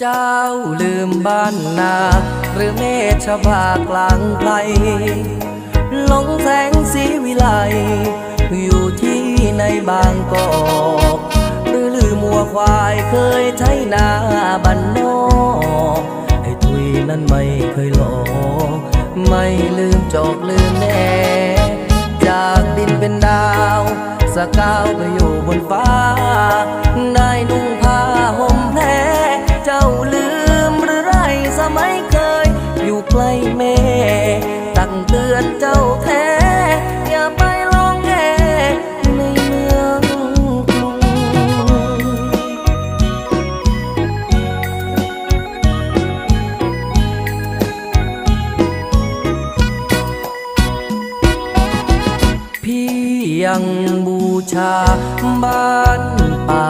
เจ้าลืมบ้านนา หรือเมฆบากลางไพรหลงแสงสีวิไล อยู่ที่ในบางกอกหรือลืมมัวควายเคยใช้นาบันนอกไอ้ทุยนั้นไม่เคยหลอกไม่ลืมจอกลืมแน่ จากดินเป็นดาวสกาวไปอยู่ ใกล้แม่ ตักเตือนเจ้าแท้ อย่าไปลองแงในเมืองกรุง พี่ยังบูชาบ้านป่า